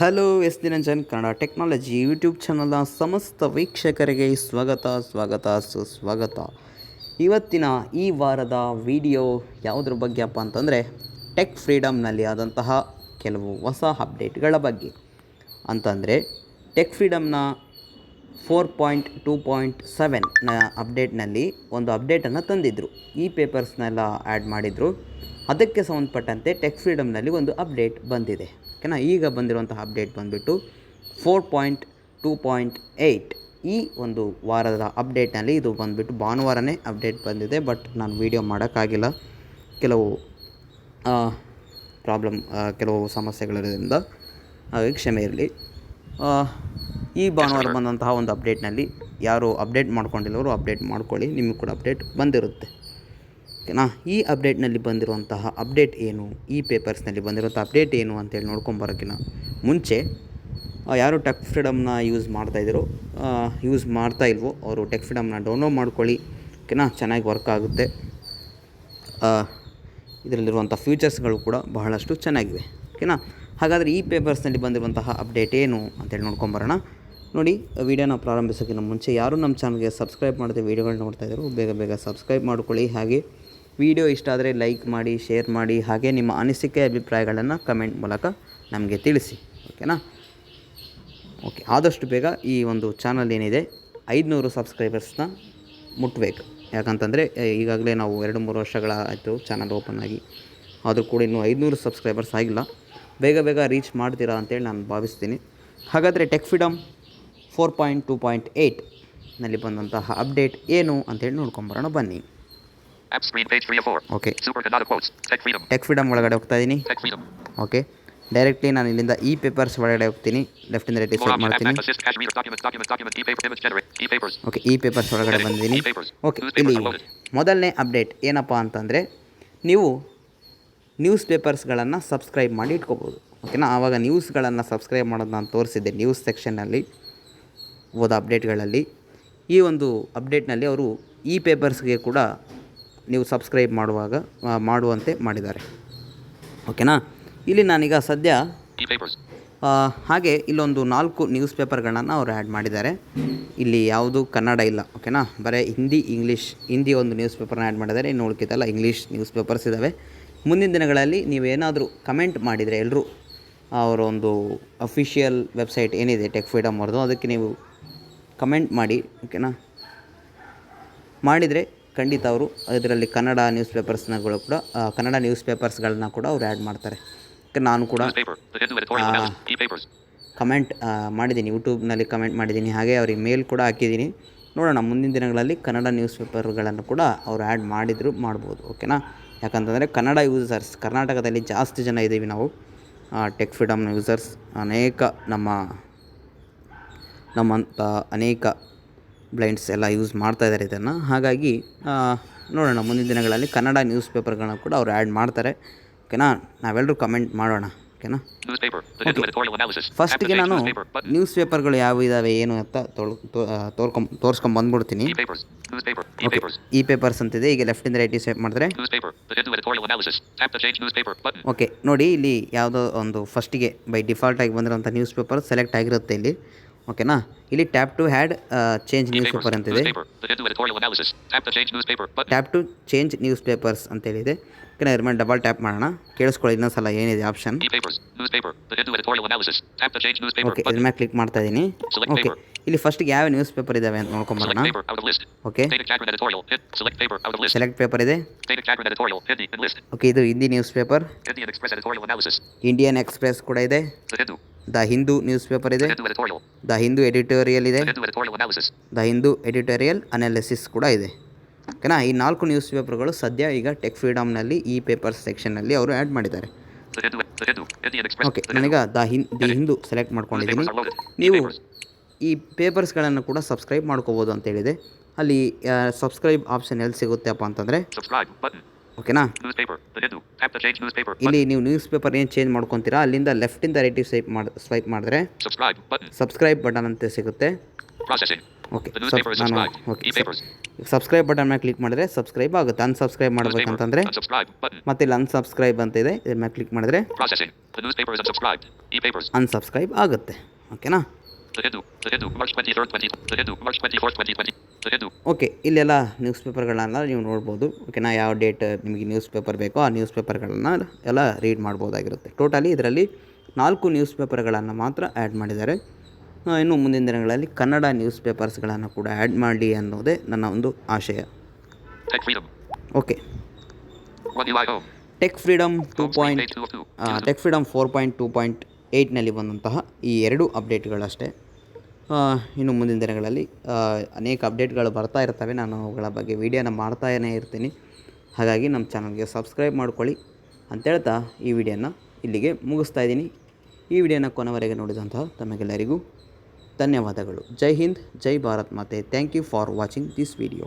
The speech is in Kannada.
Hello S Niranjan, Kannada technology YouTube ಚಾನಲ್ನ ಸಮಸ್ತ ವೀಕ್ಷಕರಿಗೆ ಸ್ವಾಗತ ಸ್ವಾಗತ, ಸುಸ್ವಾಗತ. ಇವತ್ತಿನ ಈ ವಾರದ ವಿಡಿಯೋ ಯಾವುದ್ರ ಬಗ್ಗೆಪ್ಪ ಅಂತಂದರೆ, ಟೆಕ್ ಫ್ರೀಡಮ್ನಲ್ಲಿ ಆದಂತಹ ಕೆಲವು ಹೊಸ ಅಪ್ಡೇಟ್ಗಳ ಬಗ್ಗೆ. ಅಂತಂದರೆ, ಟೆಕ್ ಫ್ರೀಡಮ್ನ ಫೋರ್ ಪಾಯಿಂಟ್ ಟೂ ಪಾಯಿಂಟ್ ಸೆವೆನ್ನ ಅಪ್ಡೇಟ್ನಲ್ಲಿ ಒಂದು ಅಪ್ಡೇಟನ್ನು ತಂದಿದ್ದರು ಈ ಪೇಪರ್ಸ್ನೆಲ್ಲ ಆ್ಯಡ್ ಮಾಡಿದರು. ಅದಕ್ಕೆ ಸಂಬಂಧಪಟ್ಟಂತೆ ಟೆಕ್ ಫ್ರೀಡಮ್ನಲ್ಲಿ ಒಂದು ಅಪ್ಡೇಟ್ ಬಂದಿದೆ. ಓಕೆನಾ ಈಗ ಬಂದಿರುವಂತಹ ಅಪ್ಡೇಟ್ ಬಂದುಬಿಟ್ಟು four point two point eight ಈ ಒಂದು ವಾರದ ಅಪ್ಡೇಟ್ನಲ್ಲಿ ಇದು ಬಂದುಬಿಟ್ಟು ಭಾನುವಾರನೇ ಅಪ್ಡೇಟ್ ಬಂದಿದೆ ಬಟ್ ನಾನು ವೀಡಿಯೋ ಮಾಡೋಕ್ಕಾಗಿಲ್ಲ. ಕೆಲವು ಪ್ರಾಬ್ಲಮ್ ಕೆಲವು ಸಮಸ್ಯೆಗಳಿರೋದ್ರಿಂದ ಹಾಗಾಗಿ ಕ್ಷಮೆ ಇರಲಿ. ಈ ಭಾನುವಾರ ಬಂದಂತಹ ಒಂದು ಅಪ್ಡೇಟ್ನಲ್ಲಿ ಯಾರು ಅಪ್ಡೇಟ್ ಮಾಡ್ಕೊಂಡಿಲ್ಲವರು ಅಪ್ಡೇಟ್ ಮಾಡ್ಕೊಳ್ಳಿ, ನಿಮಗೆ ಕೂಡ ಅಪ್ಡೇಟ್ ಬಂದಿರುತ್ತೆ. ಓಕೆನಾ? ಈ ಅಪ್ಡೇಟ್ನಲ್ಲಿ ಬಂದಿರುವಂತಹ ಅಪ್ಡೇಟ್ ಏನು? ಈ ಪೇಪರ್ಸ್ನಲ್ಲಿ ಬಂದಿರುವಂಥ ಅಪ್ಡೇಟ್ ಏನು ಅಂತೇಳಿ ನೋಡ್ಕೊಂಬರೋಕ್ಕಿಂತ ಮುಂಚೆ ಯಾರು ಟೆಕ್ ಫ್ರೀಡಮ್ನ ಯೂಸ್ ಮಾಡ್ತಾಯಿದ್ದೀರೋ ಯೂಸ್ ಮಾಡ್ತಾ ಇಲ್ವೋ ಅವರು ಟೆಕ್ ಫ್ರೀಡಮ್ನ ಡೌನ್ಲೋಡ್ ಮಾಡ್ಕೊಳ್ಳಿ, ಓಕೆನಾ? ಚೆನ್ನಾಗಿ ವರ್ಕ್ ಆಗುತ್ತೆ. ಇದರಲ್ಲಿರುವಂಥ ಫ್ಯೂಚರ್ಸ್ಗಳು ಕೂಡ ಬಹಳಷ್ಟು ಚೆನ್ನಾಗಿವೆ, ಓಕೆನಾ? ಹಾಗಾದರೆ ಈ ಪೇಪರ್ಸ್ನಲ್ಲಿ ಬಂದಿರುವಂತಹ ಅಪ್ಡೇಟ್ ಏನು ಅಂತೇಳಿ ನೋಡ್ಕೊಂಬರೋಣ ನೋಡಿ, ವೀಡಿಯೋನ ಪ್ರಾರಂಭಿಸೋಕ್ಕಿಂತ ಮುಂಚೆ ಯಾರು ನಮ್ಮ ಚಾನಲ್ಗೆ ಸಬ್ಸ್ಕ್ರೈಬ್ ಮಾಡದೆ ವೀಡಿಯೋಗಳು ನೋಡ್ತಾ ಇದ್ದರು ಬೇಗ ಬೇಗ ಸಬ್ಸ್ಕ್ರೈಬ್ ಮಾಡ್ಕೊಳ್ಳಿ. ಹಾಗೆ ವಿಡಿಯೋ ಇಷ್ಟ ಆದರೆ ಲೈಕ್ ಮಾಡಿ, ಶೇರ್ ಮಾಡಿ, ಹಾಗೆ ನಿಮ್ಮ ಅನಿಸಿಕೆ, ಅಭಿಪ್ರಾಯಗಳನ್ನು ಕಮೆಂಟ್ ಮೂಲಕ ನಮಗೆ ತಿಳಿಸಿ, ಓಕೆನಾ? ಓಕೆ, ಆದಷ್ಟು ಬೇಗ ಈ ಒಂದು ಚಾನಲ್ ಏನಿದೆ, ಐದುನೂರು ಸಬ್ಸ್ಕ್ರೈಬರ್ಸ್ನ ಮುಟ್ಟಬೇಕು ಯಾಕಂತಂದರೆ ಈಗಾಗಲೇ ನಾವು ಎರಡು ಮೂರು ವರ್ಷಗಳ ಆಯಿತು ಚಾನಲ್ ಓಪನ್ ಆಗಿ. ಆದರೂ ಕೂಡ ಇನ್ನೂ ಐದುನೂರು ಸಬ್ಸ್ಕ್ರೈಬರ್ಸ್ ಆಗಿಲ್ಲ. ಬೇಗ ಬೇಗ ರೀಚ್ ಮಾಡ್ತೀರಾ ಅಂತೇಳಿ ನಾನು ಭಾವಿಸ್ತೀನಿ. ಹಾಗಾದರೆ tech freedom four point two point ಏಯ್ಟ್ನಲ್ಲಿ ಬಂದಂತಹ ಅಪ್ಡೇಟ್ ಏನು ಅಂತೇಳಿ ನೋಡ್ಕೊಂಬರೋಣ ಬನ್ನಿ. App screen page 3 of 4. Okay Super Kannada quotes. Tech freedom. Tech freedom ಒಳಗಡೆ ಹೋಗ್ತಾ ಇದೀನಿ Tech freedom. ಓಕೆ ಡೈರೆಕ್ಟ್ಲಿ ನಾನು ಇಲ್ಲಿಂದ ಈ ಪೇಪರ್ಸ್ ಒಳಗಡೆ ಹೋಗ್ತೀನಿ ರೈಟ್ ಸೆಟ್ option. App ಮಾಡ್ತೀನಿ. ಓಕೆ ಈ ಪೇಪರ್ಸ್ ಒಳಗಡೆ. ಬಂದಿದ್ದೀನಿ. ಓಕೆ ಇಲ್ಲಿ. ಮೊದಲನೇ ಅಪ್ಡೇಟ್ ಏನಪ್ಪ ಅಂತಂದರೆ ನೀವು ನ್ಯೂಸ್ ಪೇಪರ್ಸ್ಗಳನ್ನು ಸಬ್ಸ್ಕ್ರೈಬ್ ಮಾಡಿ ಇಟ್ಕೋಬೋದು ಓಕೆನಾ ಆವಾಗ ನ್ಯೂಸ್ಗಳನ್ನು ಸಬ್ಸ್ಕ್ರೈಬ್ ಮಾಡೋದು ನಾನು ತೋರಿಸಿದ್ದೆ ನ್ಯೂಸ್ ಸೆಕ್ಷನ್ನಲ್ಲಿ ಹೋದ ಅಪ್ಡೇಟ್ಗಳಲ್ಲಿ ಈ ಒಂದು ಅಪ್ಡೇಟ್ನಲ್ಲಿ ಅವರು ಈ ಪೇಪರ್ಸ್ಗೆ ಕೂಡ ನೀವು ಸಬ್ಸ್ಕ್ರೈಬ್ ಮಾಡುವಾಗ ಮಾಡುವಂತೆ ಮಾಡಿದ್ದಾರೆ. ಓಕೆನಾ? ಇಲ್ಲಿ ನಾನೀಗ ಸದ್ಯ ಹಾಗೆ ಇಲ್ಲೊಂದು ನಾಲ್ಕು ನ್ಯೂಸ್ ಪೇಪರ್ಗಳನ್ನು ಅವರು ಆ್ಯಡ್ ಮಾಡಿದ್ದಾರೆ. ಇಲ್ಲಿ ಯಾವುದು ಕನ್ನಡ ಇಲ್ಲ ಓಕೆನಾ? ಬರೀ ಹಿಂದಿ ಇಂಗ್ಲೀಷ್ ಹಿಂದಿ ಒಂದು ನ್ಯೂಸ್ ಪೇಪರ್ನ ಆ್ಯಡ್ ಮಾಡಿದ್ದಾರೆ. ಇನ್ನು ಉಳ್ಕಿತಲ್ಲ ಇಂಗ್ಲೀಷ್ ನ್ಯೂಸ್ ಪೇಪರ್ಸ್ ಇದ್ದಾವೆ ಮುಂದಿನ ದಿನಗಳಲ್ಲಿ ನೀವೇನಾದರೂ ಕಮೆಂಟ್ ಮಾಡಿದರೆ ಎಲ್ಲರೂ ಅವರ ಒಂದು ಅಫಿಷಿಯಲ್ ವೆಬ್ಸೈಟ್ ಏನಿದೆ ಟೆಕ್ ಫ್ರೀಡಮ್ ಅವ್ರದ್ದು ಅದಕ್ಕೆ ನೀವು ಕಮೆಂಟ್ ಮಾಡಿ ಓಕೆನಾ? ಮಾಡಿದರೆ ಖಂಡಿತ ಅವರು ಇದರಲ್ಲಿ ಕನ್ನಡ ನ್ಯೂಸ್ ಪೇಪರ್ಸ್ನಗಳು ಕೂಡ ಕನ್ನಡ ನ್ಯೂಸ್ ಪೇಪರ್ಸ್ಗಳನ್ನ ಕೂಡ ಅವ್ರು ಆ್ಯಡ್ ಮಾಡ್ತಾರೆ. ನಾನು ಕೂಡ. ಕಮೆಂಟ್ ಮಾಡಿದ್ದೀನಿ ಯೂಟ್ಯೂಬ್ನಲ್ಲಿ ಕಮೆಂಟ್ ಮಾಡಿದ್ದೀನಿ, ಹಾಗೆ ಅವ್ರಿಗೆ ಮೇಲ್ ಕೂಡ ಹಾಕಿದ್ದೀನಿ. ನೋಡೋಣ, ಮುಂದಿನ ದಿನಗಳಲ್ಲಿ ಕನ್ನಡ ನ್ಯೂಸ್ ಪೇಪರ್ಗಳನ್ನು ಕೂಡ ಅವ್ರು ಆ್ಯಡ್ ಮಾಡಿದರೂ, ಮಾಡ್ಬೋದು ಓಕೆನಾ ಯಾಕಂತಂದರೆ ಕನ್ನಡ ಯೂಸರ್ಸ್ ಕರ್ನಾಟಕದಲ್ಲಿ ಜಾಸ್ತಿ ಜನ ಇದ್ದೀವಿ ನಾವು. ಟೆಕ್ ಫ್ರೀಡಮ್ ಯೂಸರ್ಸ್ ಅನೇಕ ನಮ್ಮ ನಮ್ಮಂಥ ಅನೇಕ ಬ್ಲೈಂಡ್ಸ್ ಎಲ್ಲ ಯೂಸ್ ಮಾಡ್ತಾ ಇದ್ದಾರೆ ಇದನ್ನು. ಹಾಗಾಗಿ ನೋಡೋಣ ಮುಂದಿನ ದಿನಗಳಲ್ಲಿ ಕನ್ನಡ ನ್ಯೂಸ್ ಪೇಪರ್ಗಳನ್ನ ಕೂಡ ಅವ್ರು ಆ್ಯಡ್ ಮಾಡ್ತಾರೆ. ಓಕೆನಾ? ನಾವೆಲ್ಲರೂ ಕಮೆಂಟ್ ಮಾಡೋಣ. ಓಕೆನಾ? ಫಸ್ಟಿಗೆ ನಾನು. ನ್ಯೂಸ್ ಪೇಪರ್ಗಳು ಯಾವ ಇದಾವೆ ಏನು ಅಂತ ತೋರ್ಕೊಂಡ್ ತೋರಿಸ್ಕೊಂಡು ಬಂದ್ಬಿಡ್ತೀನಿ. ಈ ಪೇಪರ್ಸ್ ಅಂತಿದೆ. ಈಗ ಲೆಫ್ಟಿಂದ ರೈಟ್ ಸೆಟ್ ಮಾಡಿದ್ರೆ. ಓಕೆ ನೋಡಿ ಇಲ್ಲಿ ಯಾವುದೋ ಒಂದು ಫಸ್ಟಿಗೆ ಬೈ ಡಿಫಾಲ್ಟ್ ಆಗಿ ಬಂದಿರೋಂಥ ನ್ಯೂಸ್ ಪೇಪರ್ ಸೆಲೆಕ್ಟ್ ಆಗಿರುತ್ತೆ ಇಲ್ಲಿ. ಓಕೆನಾ? ಇಲ್ಲಿ tap to had change newspaper ಅಂತ ಇದೆ tap to change newspapers ಅಂತ ಹೇಳಿದೆ ಓಕೆನಾ ಇರ್ಮೇಲೆ ಡಬಲ್ ಟ್ಯಾಪ್ ಮಾಡೋಣ. ಕೇಳಿಸ್ಕೊಳ್ಳಿ ಇನ್ನೊಂದು ಸಲ ಏನಿದೆ ಆಪ್ಷನ್ ಓಕೆ ಇದ್ರ ಕ್ಲಿಕ್ ಮಾಡ್ತಾ ಇದ್ದೀನಿ ಓಕೆ ಇಲ್ಲಿ ಫಸ್ಟ್ ಯಾವ ನ್ಯೂಸ್ ಪೇಪರ್ ಇದಾವೆ ಅಂತ ನೋಡ್ಕೊಂಬರೋಣ ಓಕೆ. ಸೆಲೆಕ್ಟ್ ಪೇಪರ್ ಇದೆ. ಓಕೆ ಇದು Hindi newspaper Indian Express ಕೂಡ ಇದೆ. ದ ಹಿಂದೂ ನ್ಯೂಸ್ ಪೇಪರ್ ಇದೆ. ದ ಹಿಂದೂ ಎಡಿಟೋರಿಯಲ್ ಇದೆ. ದ ಹಿಂದೂ ಎಡಿಟೋರಿಯಲ್ ಅನಾಲಿಸಿಸ್ ಕೂಡ ಇದೆ ಓಕೆನಾ ಈ ನಾಲ್ಕು ನ್ಯೂಸ್ ಪೇಪರ್ಗಳು ಸದ್ಯ ಈಗ ಟೆಕ್ ಫ್ರೀಡಮ್ನಲ್ಲಿ ಈ ಪೇಪರ್ ಸೆಕ್ಷನ್ನಲ್ಲಿ ಅವರು ಆ್ಯಡ್ ಮಾಡಿದ್ದಾರೆ. ಓಕೆ ನನಗೆ ದ ಹಿನ್ ದಿ ಹಿಂದೂ ಸೆಲೆಕ್ಟ್ ಮಾಡ್ಕೊಂಡಿದ್ದೀನಿ ನೀವು ಈ ಪೇಪರ್ಸ್ಗಳನ್ನು ಕೂಡ ಸಬ್ಸ್ಕ್ರೈಬ್ ಮಾಡ್ಕೋಬೋದು ಅಂತೇಳಿದೆ ಅಲ್ಲಿ ಸಬ್ಸ್ಕ್ರೈಬ್ ಆಪ್ಷನ್ ಎಲ್ಲಿ ಸಿಗುತ್ತೆಪ್ಪ ಅಂತಂದರೆ. ಓಕೆನಾ? ಇಲ್ಲಿ ನೀವು ನ್ಯೂಸ್ ಪೇಪರ್ ಏನು ಚೇಂಜ್ ಮಾಡ್ಕೊತೀರಾ ಅಲ್ಲಿಂದ ಲೆಫ್ಟ್ ಇಂದ ರೈಟ್ ಸ್ವೈಪ್ ಮಾಡಿ ಸ್ವೈಪ್ ಮಾಡಿದ್ರೆ ಸಬ್ಸ್ಕ್ರೈಬ್ ಬಟನ್ ಅಂತ ಸಿಗುತ್ತೆ. ಓಕೆ ಓಕೆ ಸಬ್ಸ್ಕ್ರೈಬ್ ಬಟನ್ ಮೇಲೆ ಕ್ಲಿಕ್ ಮಾಡಿದ್ರೆ ಸಬ್ಸ್ಕ್ರೈಬ್ ಆಗುತ್ತೆ. ಅನ್ಸಬ್ಸ್ಕ್ರೈಬ್ ಮಾಡ್ಬೇಕಂತಂದ್ರೆ ಮತ್ತೆ ಇಲ್ಲಿ ಅನ್ಸಬ್ಸ್ಕ್ರೈಬ್ ಅಂತ ಇದೆ ಇದನ್ನ ಮೇಲೆ ಕ್ಲಿಕ್ ಮಾಡಿದ್ರೆ ಅನ್ಸಬ್ಸ್ಕ್ರೈಬ್ ಆಗುತ್ತೆ. ಓಕೆನಾ The Hindu. The Hindu. March 23rd, 20. The Hindu. March 24th, 2020. The okay ಇಲ್ಲೆಲ್ಲ ನ್ಯೂಸ್ ಪೇಪರ್ಗಳನ್ನ ನೀವು ನೋಡ್ಬೋದು ಓಕೆ ನಾ ಯಾವ ಡೇಟ್ ನಿಮಗೆ ನ್ಯೂಸ್ ಪೇಪರ್ ಬೇಕೋ ಆ ನ್ಯೂಸ್ ಪೇಪರ್ಗಳನ್ನು ಎಲ್ಲ ರೀಡ್ ಮಾಡ್ಬೋದಾಗಿರುತ್ತೆ ಟೋಟಲಿ ಇದರಲ್ಲಿ ನಾಲ್ಕು ನ್ಯೂಸ್ ಪೇಪರ್ಗಳನ್ನು ಮಾತ್ರ ಆ್ಯಡ್ ಮಾಡಿದ್ದಾರೆ ಇನ್ನು ಮುಂದಿನ ದಿನಗಳಲ್ಲಿ ಕನ್ನಡ ನ್ಯೂಸ್ ಪೇಪರ್ಸ್ಗಳನ್ನು ಕೂಡ ಆ್ಯಡ್ ಮಾಡಲಿ ಅನ್ನೋದೇ ನನ್ನ ಒಂದು ಆಶಯ. Okay tech freedom two point page 2 of 2. Tech freedom four point two point ಏಯ್ಟ್ನಲ್ಲಿ ಬಂದಂತಹ ಈ ಎರಡು ಅಪ್ಡೇಟ್ಗಳಷ್ಟೇ. ಇನ್ನು ಮುಂದಿನ ದಿನಗಳಲ್ಲಿ ಅನೇಕ ಅಪ್ಡೇಟ್ಗಳು ಬರ್ತಾ ಇರ್ತವೆ. ನಾನು ಅವುಗಳ ಬಗ್ಗೆ ವೀಡಿಯೋನ ಮಾಡ್ತಾನೇ ಇರ್ತೀನಿ. ಹಾಗಾಗಿ ನಮ್ಮ ಚಾನಲ್ಗೆ ಸಬ್ಸ್ಕ್ರೈಬ್ ಮಾಡ್ಕೊಳ್ಳಿ ಅಂತೇಳ್ತಾ ಈ ವಿಡಿಯೋನ ಇಲ್ಲಿಗೆ ಮುಗಿಸ್ತಾ ಇದ್ದೀನಿ. ಈ ವಿಡಿಯೋನ ಕೊನೆವರೆಗೆ ನೋಡಿದಂತಹ ತಮಗೆಲ್ಲರಿಗೂ ಧನ್ಯವಾದಗಳು. ಜೈ ಹಿಂದ್, ಜೈ ಭಾರತ್ ಮಾತೆ. Thank you for watching this video